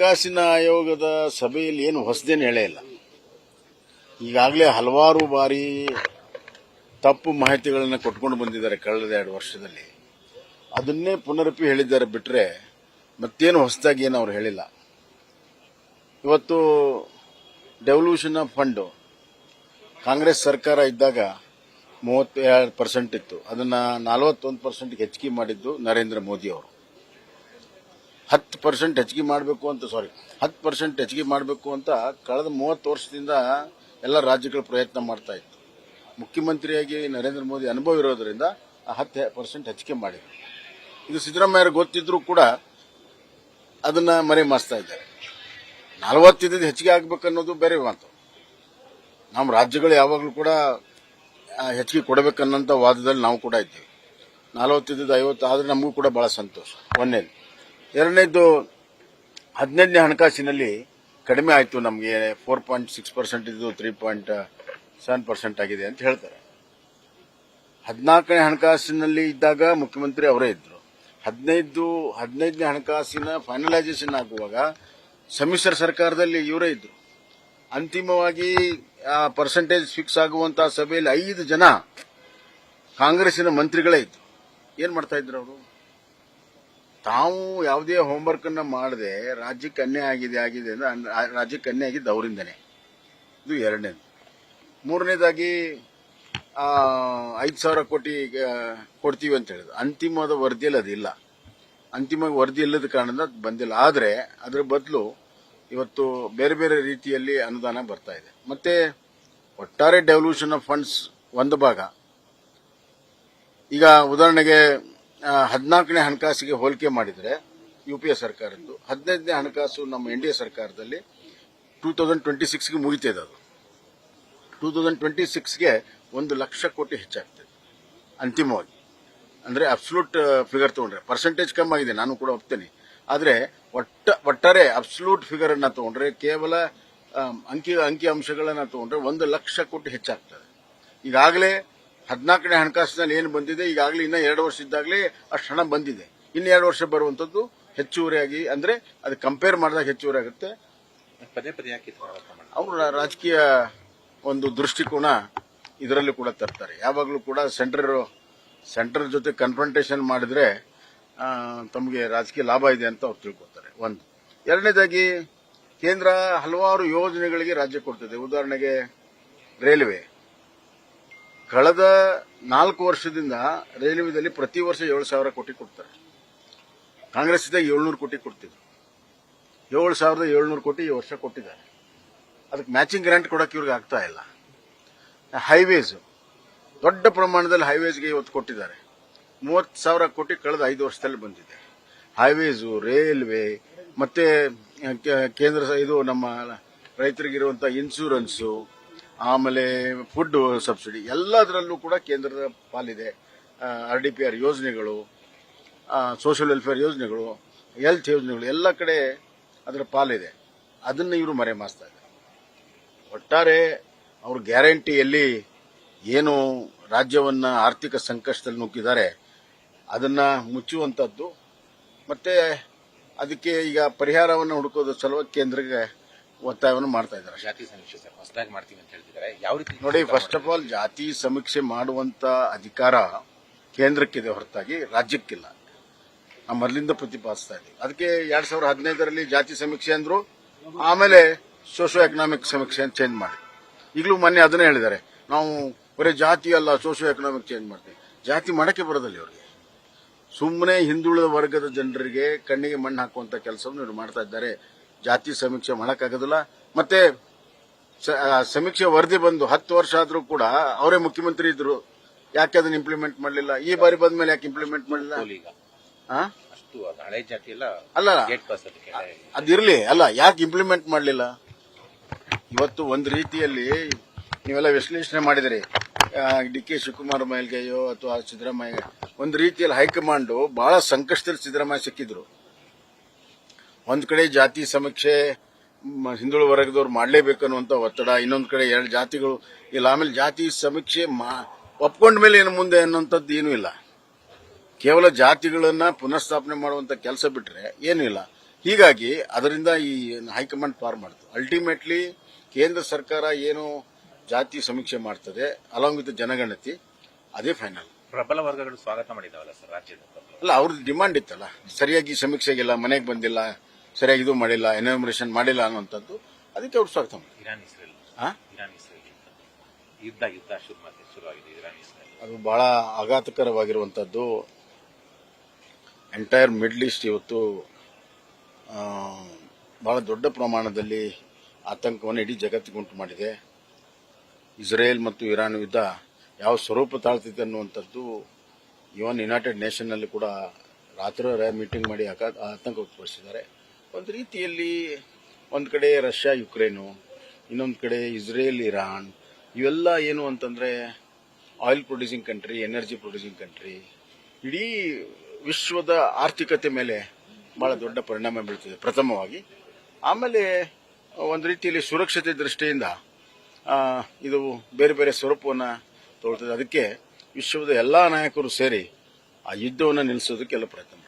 ಹಣಕಾಸಿನ ಆಯೋಗದ ಸಭೆಯಲ್ಲಿ ಏನು ಹೊಸದೇನು ಹೇಳೇ ಇಲ್ಲ. ಈಗಾಗಲೇ ಹಲವಾರು ಬಾರಿ ತಪ್ಪು ಮಾಹಿತಿಗಳನ್ನು ಕೊಟ್ಕೊಂಡು ಬಂದಿದ್ದಾರೆ ಕಳೆದ ಎರಡು ವರ್ಷದಲ್ಲಿ. ಅದನ್ನೇ ಪುನರಪಿ ಹೇಳಿದ್ದಾರೆ ಬಿಟ್ಟರೆ ಮತ್ತೇನು ಹೊಸದಾಗಿ ಏನು ಅವ್ರು ಹೇಳಿಲ್ಲ. ಇವತ್ತು ಡೆವಲ್ಯೂಷನ್ ಆಫ್ ಫಂಡು ಕಾಂಗ್ರೆಸ್ ಸರ್ಕಾರ ಇದ್ದಾಗ ಮೂವತ್ತೆರಡು ಪರ್ಸೆಂಟ್ ಇತ್ತು. ಅದನ್ನು ನಲವತ್ತೊಂದು ಪರ್ಸೆಂಟ್ಗೆ ಹೆಚ್ಚಿಗೆ ಮಾಡಿದ್ದು ನರೇಂದ್ರ ಮೋದಿ ಅವರು. ಹತ್ತು ಪರ್ಸೆಂಟ್ ಹೆಚ್ಚಿಗೆ ಮಾಡಬೇಕು ಅಂತ ಸಾರಿ ಹತ್ತು ಪರ್ಸೆಂಟ್ ಹೆಚ್ಚಿಗೆ ಮಾಡಬೇಕು ಅಂತ ಕಳೆದ ಮೂವತ್ತು ವರ್ಷದಿಂದ ಎಲ್ಲ ರಾಜ್ಯಗಳು ಪ್ರಯತ್ನ ಮಾಡ್ತಾ ಇತ್ತು. ಮುಖ್ಯಮಂತ್ರಿಯಾಗಿ ನರೇಂದ್ರ ಮೋದಿ ಅನುಭವ ಇರೋದರಿಂದ ಆ ಹತ್ತು ಪರ್ಸೆಂಟ್ ಹೆಚ್ಚಿಗೆ ಮಾಡಿದ್ರು. ಇದು ಸಿದ್ದರಾಮಯ್ಯ ಗೊತ್ತಿದ್ರೂ ಕೂಡ ಅದನ್ನ ಮರೆ ಮಾಡಿಸ್ತಾ ಇದ್ದಾರೆ. ನಲವತ್ತಿದ್ದು ಹೆಚ್ಚಿಗೆ ಆಗ್ಬೇಕನ್ನೋದು ಬೇರೆ ಮಾತು. ನಮ್ಮ ರಾಜ್ಯಗಳು ಯಾವಾಗಲೂ ಕೂಡ ಹೆಚ್ಚಿಗೆ ಕೊಡಬೇಕನ್ನೋಂಥ ವಾದದಲ್ಲಿ ನಾವು ಕೂಡ ಇದ್ದೀವಿ. ನಲವತ್ತಿದ್ದು ಐವತ್ತು ಆದರೆ ನಮಗೂ ಕೂಡ ಭಾಳ ಸಂತೋಷ ಒಂದನೇದು ಎರಡನೇದು ಹದಿನೈದನೇ ಹಣಕಾಸಿನಲ್ಲಿ ಕಡಿಮೆ ಆಯಿತು ನಮಗೆ ಫೋರ್ ಪಾಯಿಂಟ್ ಸಿಕ್ಸ್ ಪರ್ಸೆಂಟ್ ಇದ್ದು ತ್ರೀ ಪಾಯಿಂಟ್ ಸೆವೆನ್ ಪರ್ಸೆಂಟ್ ಆಗಿದೆ ಅಂತ ಹೇಳ್ತಾರೆ. ಹದಿನಾಲ್ಕನೇ ಹಣಕಾಸಿನಲ್ಲಿ ಇದ್ದಾಗ ಮುಖ್ಯಮಂತ್ರಿ ಅವರೇ ಇದ್ದರು ಹದಿನೈದು, ಹದಿನೈದನೇ ಹಣಕಾಸಿನ ಫೈನಲೈಸೇಷನ್ ಆಗುವಾಗ ಸಮ್ಮಿಶ್ರ ಸರ್ಕಾರದಲ್ಲಿ ಇವರೇ ಇದ್ದರು ಅಂತಿಮವಾಗಿ ಆ ಪರ್ಸೆಂಟೇಜ್ ಫಿಕ್ಸ್ ಆಗುವಂತಹ ಸಭೆಯಲ್ಲಿ ಐದು ಜನ ಕಾಂಗ್ರೆಸ್ಸಿನ ಮಂತ್ರಿಗಳೇ ಇದ್ರು. ಏನು ಮಾಡ್ತಾ ಇದ್ರು ಅವರು? ತಾವು ಯಾವುದೇ ಹೋಮ್ವರ್ಕ್ ಅನ್ನ ಮಾಡದೆ ರಾಜ್ಯಕ್ಕೆ ಅನ್ಯಾಯ ಆಗಿದೆ ಆಗಿದೆ ಅಂದ್ರೆ ರಾಜ್ಯಕ್ಕೆ ಅನ್ಯಾಯ ಆಗಿದ್ದು ಅವರಿಂದನೇ. ಇದು ಎರಡನೇದು. ಮೂರನೇದಾಗಿ ಐದು ಸಾವಿರ ಕೋಟಿ ಕೊಡ್ತೀವಿ ಅಂತ ಹೇಳಿದ್ರು. ಅಂತಿಮವಾದ ವರದಿಯಲ್ಲಿ ಅದಿಲ್ಲ ಅಂತಿಮ ವರದಿ ಇಲ್ಲದ ಕಾರಣದಿಂದ ಬಂದಿಲ್ಲ. ಆದರೆ ಅದರ ಬದಲು ಇವತ್ತು ಬೇರೆ ಬೇರೆ ರೀತಿಯಲ್ಲಿ ಅನುದಾನ ಬರ್ತಾ ಇದೆ. ಮತ್ತೆ ಒಟ್ಟಾರೆ ಡೆವಲ್ಯೂಷನ್ ಆಫ್ ಫಂಡ್ಸ್ ಒಂದು ಭಾಗ. ಈಗ ಉದಾಹರಣೆಗೆ ಹದಿನಾಲ್ಕನೇ ಹಣಕಾಸಿಗೆ ಹೋಲಿಕೆ ಮಾಡಿದರೆ ಯು ಪಿ ಎ ಸರ್ಕಾರದ್ದು, ಹದಿನೈದನೇ ಹಣಕಾಸು ನಮ್ಮ ಎನ್ ಡಿ ಎ ಸರ್ಕಾರದಲ್ಲಿ ಟೂ ತೌಸಂಡ್ ಟ್ವೆಂಟಿ ಸಿಕ್ಸ್ಗೆ ಮುಗಿತಿದೆ ಅದು. ಟೂ ತೌಸಂಡ್ ಟ್ವೆಂಟಿ ಸಿಕ್ಸ್ಗೆ ಒಂದು ಲಕ್ಷ ಕೋಟಿ ಹೆಚ್ಚಾಗ್ತದೆ, ಅಂತಿಮವಾಗಿ. ಅಂದರೆ ಅಬ್ಸಲ್ಯೂಟ್ ಫಿಗರ್ ತೊಗೊಂಡ್ರೆ ಪರ್ಸೆಂಟೇಜ್ ಕಮ್ಮಿ ಆಗಿದೆ, ನಾನು ಕೂಡ ಒಪ್ತೇನೆ. ಆದರೆ ಒಟ್ಟ, ಒಟ್ಟಾರೆ ಅಬ್ಸಲ್ಯೂಟ್ ಫಿಗರನ್ನು ತಗೊಂಡ್ರೆ, ಕೇವಲ ಅಂಕಿ ಅಂಕಿ ಅಂಶಗಳನ್ನು ತಗೊಂಡ್ರೆ ಒಂದು ಲಕ್ಷ ಕೋಟಿ ಹೆಚ್ಚಾಗ್ತದೆ. ಈಗಾಗಲೇ ಹದಿನಾಲ್ಕನೇ ಹಣಕಾಸಿನಲ್ಲಿ ಏನು ಬಂದಿದೆ ಈಗಾಗಲೇ ಇನ್ನೂ ಎರಡು ವರ್ಷ ಇದ್ದಾಗಲೇ ಅಷ್ಟು ಹಣ ಬಂದಿದೆ. ಇನ್ನು ಎರಡು ವರ್ಷ ಬರುವಂಥದ್ದು ಹೆಚ್ಚುವರಿಯಾಗಿ ಅಂದರೆ ಅದು ಕಂಪೇರ್ ಮಾಡಿದಾಗ ಹೆಚ್ಚುವರಿ ಆಗುತ್ತೆ. ಪದೇ ಪದೇ ಯಾಕೆ? ಅವರು ರಾಜಕೀಯ ಒಂದು ದೃಷ್ಟಿಕೋನ ಇದರಲ್ಲೂ ಕೂಡ ತರ್ತಾರೆ. ಯಾವಾಗಲೂ ಕೂಡ ಸೆಂಟ್ರ ಸೆಂಟ್ರ್ ಜೊತೆ ಕನ್ಫ್ರಂಟೇಷನ್ ಮಾಡಿದ್ರೆ ತಮಗೆ ರಾಜಕೀಯ ಲಾಭ ಇದೆ ಅಂತ ಅವ್ರು ತಿಳ್ಕೊತಾರೆ ಒಂದು. ಎರಡನೇದಾಗಿ ಕೇಂದ್ರ ಹಲವಾರು ಯೋಜನೆಗಳಿಗೆ ರಾಜ್ಯ ಕೊಡ್ತದೆ. ಉದಾಹರಣೆಗೆ ರೈಲ್ವೆ. ಕಳೆದ ನಾಲ್ಕು ವರ್ಷದಿಂದ ರೈಲ್ವೆದಲ್ಲಿ ಪ್ರತಿ ವರ್ಷ ಏಳು ಸಾವಿರ ಕೋಟಿ ಕೊಡ್ತಾರೆ. ಕಾಂಗ್ರೆಸ್ ಇದ್ದಾಗ ಏಳ್ನೂರು ಕೋಟಿ ಕೊಡ್ತಿದ್ರು. ಏಳು ಸಾವಿರದ ಏಳ್ನೂರು ಕೋಟಿ ಈ ವರ್ಷ ಕೊಟ್ಟಿದ್ದಾರೆ. ಅದಕ್ಕೆ ಮ್ಯಾಚಿಂಗ್ ಗ್ರಾಂಟ್ ಕೊಡೋಕೆ ಇವ್ರಿಗೆ ಆಗ್ತಾ ಇಲ್ಲ. ಹೈವೇಸ್ ದೊಡ್ಡ ಪ್ರಮಾಣದಲ್ಲಿ ಹೈವೇಸ್ಗೆ ಇವತ್ತು ಕೊಟ್ಟಿದ್ದಾರೆ. ಮೂವತ್ತು ಸಾವಿರ ಕೋಟಿ ಕಳೆದ ಐದು ವರ್ಷದಲ್ಲಿ ಬಂದಿದೆ. ಹೈವೇಸು ರೈಲ್ವೆ ಮತ್ತೆ ಕೇಂದ್ರ ಇದು ನಮ್ಮ ರೈತರಿಗಿರುವಂಥ ಇನ್ಶೂರೆನ್ಸು ಆಮೇಲೆ ಫುಡ್ ಸಬ್ಸಿಡಿ ಎಲ್ಲದರಲ್ಲೂ ಕೂಡ ಕೇಂದ್ರದ ಪಾಲಿದೆ. ಆರ್ ಡಿ ಪಿ ಆರ್ ಯೋಜನೆಗಳು ಸೋಷಿಯಲ್ ವೆಲ್ಫೇರ್ ಯೋಜನೆಗಳು ಹೆಲ್ತ್ ಯೋಜನೆಗಳು, ಎಲ್ಲ ಕಡೆ ಅದರ ಪಾಲಿದೆ. ಅದನ್ನು ಇವರು ಮರೆ ಮಾಸ್ತಾ ಇದ್ದಾರೆ. ಒಟ್ಟಾರೆ ಅವ್ರ ಗ್ಯಾರಂಟಿಯಲ್ಲಿ ಏನು ರಾಜ್ಯವನ್ನ ಆರ್ಥಿಕ ಸಂಕಷ್ಟದಲ್ಲಿ ನುಗ್ಗಿದ್ದಾರೆ, ಅದನ್ನ ಮುಚ್ಚುವಂಥದ್ದು ಮತ್ತೆ ಅದಕ್ಕೆ ಈಗ ಪರಿಹಾರವನ್ನು ಹುಡುಕೋದ್ರ ಸಲುವಾಗಿ ಕೇಂದ್ರಕ್ಕೆ ಒತ್ತಾಯವನ್ನು ಮಾಡ್ತಾ ಇದ್ದಾರೆ. ಜಾತಿ ಸಮೀಕ್ಷೆ ಸರ್ ಹೊಸದಾಗಿ ಮಾಡ್ತೀವಿ ಅಂತ ಹೇಳ್ತಿದ್ದಾರೆ. ಯಾವ ರೀತಿ ನೋಡಿ ಫಸ್ಟ್ ಆಫ್ ಆಲ್ ಜಾತಿ ಸಮೀಕ್ಷೆ ಮಾಡುವಂತ ಅಧಿಕಾರ ಕೇಂದ್ರಕ್ಕಿದೆ ಹೊರತಾಗಿ ರಾಜ್ಯಕ್ಕಿಲ್ಲ. ನಾವು ಮೊದಲಿಂದ ಪ್ರತಿಪಾದಿಸ್ತಾ ಇದೆ ಅದಕ್ಕೆ ಎರಡ್ ಸಾವಿರದ ಹದಿನೈದರಲ್ಲಿ ಜಾತಿ ಸಮೀಕ್ಷೆ ಅಂದ್ರು ಆಮೇಲೆ ಸೋಷಿಯೋ ಎಕನಾಮಿಕ್ ಸಮೀಕ್ಷೆ ಅಂತ ಚೇಂಜ್ ಮಾಡಿ. ಈಗಲೂ ಮೊನ್ನೆ ಅದನ್ನೇ ಹೇಳಿದ್ದಾರೆ. ನಾವು ಬರೀ ಜಾತಿ ಅಲ್ಲ ಸೋಷಿಯೋ ಎಕನಾಮಿಕ್ ಚೇಂಜ್ ಮಾಡ್ತೀವಿ. ಜಾತಿ ಮಾಡಕ್ಕೆ ಬರೋದಿಲ್ಲ ಇವರಿಗೆ. ಸುಮ್ಮನೆ ಹಿಂದುಳಿದ ವರ್ಗದ ಜನರಿಗೆ ಕಣ್ಣಿಗೆ ಮಣ್ಣು ಹಾಕುವಂತ ಕೆಲಸವನ್ನು ಇವರು ಮಾಡ್ತಾ ಇದ್ದಾರೆ. ಜಾತಿ ಸಮೀಕ್ಷೆ ಮಾಡೋಕ್ಕಾಗೋದಿಲ್ಲ. ಮತ್ತೆ ಸಮೀಕ್ಷೆ ವರದಿ ಬಂದು ಹತ್ತು ವರ್ಷ ಆದ್ರೂ ಕೂಡ ಅವರೇ ಮುಖ್ಯಮಂತ್ರಿ ಇದ್ರು. ಯಾಕೆ ಅದನ್ನ ಇಂಪ್ಲಿಮೆಂಟ್ ಮಾಡಲಿಲ್ಲ? ಈ ಬಾರಿ ಬಂದ ಮೇಲೆ ಯಾಕೆ ಇಂಪ್ಲಿಮೆಂಟ್ ಮಾಡಲಿಲ್ಲ? ಅಲ್ಲ. ಅದಿರ್ಲಿ. ಅಲ್ಲ ಯಾಕೆ ಇಂಪ್ಲಿಮೆಂಟ್ ಮಾಡಲಿಲ್ಲ? ಇವತ್ತು ಒಂದು ರೀತಿಯಲ್ಲಿ ನೀವೆಲ್ಲ ವಿಶ್ಲೇಷಣೆ ಮಾಡಿದಿರಿ. ಡಿ ಕೆ ಶಿವಕುಮಾರ್ ಮೇಲ್ಗೆಯೋ ಅಥವಾ ಸಿದ್ದರಾಮಯ್ಯ ಒಂದು ರೀತಿಯಲ್ಲಿ ಹೈಕಮಾಂಡ್ ಬಹಳ ಸಂಕಷ್ಟದಲ್ಲಿ ಸಿದ್ದರಾಮಯ್ಯ ಸಿಕ್ಕಿದ್ರು. ಒಂದ್ ಕಡೆ ಜಾತಿ ಸಮೀಕ್ಷೆ ಹಿಂದುಳ ವರ್ಗದವ್ರು ಮಾಡಲೇಬೇಕು ಅನ್ನುವಂತ ಒತ್ತಡ ಇನ್ನೊಂದ್ ಕಡೆ ಎರಡು ಜಾತಿಗಳು ಇಲ್ಲ ಆಮೇಲೆ ಜಾತಿ ಸಮೀಕ್ಷೆ ಮಾ- ಒಪ್ಕೊಂಡ ಮೇಲೆ ಏನು ಮುಂದೆ ಅನ್ನುವಂಥದ್ದು ಏನೂ ಇಲ್ಲ. ಕೇವಲ ಜಾತಿಗಳನ್ನ ಪುನಃಸ್ಥಾಪನೆ ಮಾಡುವಂತ ಕೆಲಸ ಬಿಟ್ರೆ ಏನೂ ಇಲ್ಲ. ಹೀಗಾಗಿ ಅದರಿಂದ ಈ ಹೈಕಮಾಂಡ್ ಪಾರ್ ಮಾಡ್ತು. ಅಲ್ಟಿಮೇಟ್ಲಿ ಕೇಂದ್ರ ಸರ್ಕಾರ ಏನು ಜಾತಿ ಸಮೀಕ್ಷೆ ಮಾಡ್ತದೆ ಅಲಾಂಗ್ ವಿತ್ ಜನಗಣತಿ ಅದೇ ಫೈನಲ್ ಪ್ರಬಲ ವರ್ಗಗಳು ಸ್ವಾಗತ ಮಾಡಿದಾವಲ್ಲ ಸರ್ ರಾಜ್ಯದ. ಅಲ್ಲ ಅವ್ರದ್ದು ಡಿಮಾಂಡ್ ಇತ್ತಲ್ಲ. ಸರಿಯಾಗಿ ಸಮೀಕ್ಷೆಗಿಲ್ಲ ಮನೆಗೆ ಬಂದಿಲ್ಲ. ಸರಿಯಾಗಿ ಇದು ಮಾಡಿಲ್ಲ ಎನ್ಯೂಮರೇಷನ್ ಮಾಡಿಲ್ಲ ಅನ್ನುವಂಥದ್ದು ಅದಕ್ಕೆ ಅವ್ರು ಸ್ವಾಗತ. Iran Israel. ಆ? ಇರಾನ್ ಇಸ್ರೇಲ್ ಯುದ್ಧ ಯುದ್ಧ ಶುರು ಮತ್ತೆ ಶುರುವಾಗಿದೆ ಇರಾನ್ ಇಸ್ರೇಲ್. ಅದು ಬಹಳ ಆಘಾತಕರವಾಗಿರುವಂಥದ್ದು. ಎಂಟೈರ್ ಮಿಡ್ಲ್ ಈಸ್ಟ್ ಇವತ್ತು ಬಹಳ ದೊಡ್ಡ ಪ್ರಮಾಣದಲ್ಲಿ ಆತಂಕವನ್ನು ಇಡೀ ಜಗತ್ತಿಗೆ ಉಂಟು ಮಾಡಿದೆ. ಇಸ್ರೇಲ್ ಮತ್ತು ಇರಾನ್ ಯುದ್ಧ ಯಾವ ಸ್ವರೂಪ ತಾಳ್ತಿದೆ ಅನ್ನುವಂಥದ್ದು ಇವನ್ ಯುನೈಟೆಡ್ ನೇಷನ್ನಲ್ಲಿ ಕೂಡ ರಾತ್ರಿ ಮೀಟಿಂಗ್ ಮಾಡಿ ಆತಂಕ ವ್ಯಕ್ತಪಡಿಸಿದ್ದಾರೆ. ಒಂದು ರೀತಿಯಲ್ಲಿ ಒಂದು ಕಡೆ ರಷ್ಯಾ, ಯುಕ್ರೇನು, ಇನ್ನೊಂದು ಕಡೆ ಇಸ್ರೇಲ್, ಇರಾನ್, ಇವೆಲ್ಲ ಏನು ಅಂತಂದರೆ oil producing country energy producing country ಇಡೀ ವಿಶ್ವದ ಆರ್ಥಿಕತೆ ಮೇಲೆ ಬಹಳ ದೊಡ್ಡ ಪರಿಣಾಮ ಬೀಳ್ತಿದೆ ಪ್ರಥಮವಾಗಿ. ಆಮೇಲೆ ಒಂದು ರೀತಿಯಲ್ಲಿ ಸುರಕ್ಷತೆ ದೃಷ್ಟಿಯಿಂದ ಇದು ಬೇರೆ ಬೇರೆ ಸ್ವರೂಪವನ್ನು ತಗೊಳ್ತದೆ ಅದಕ್ಕೆ ವಿಶ್ವದ ಎಲ್ಲ ನಾಯಕರು ಸೇರಿ ಆ ಯುದ್ಧವನ್ನು ನಿಲ್ಲಿಸೋದಕ್ಕೆಲ್ಲ ಪ್ರಯತ್ನ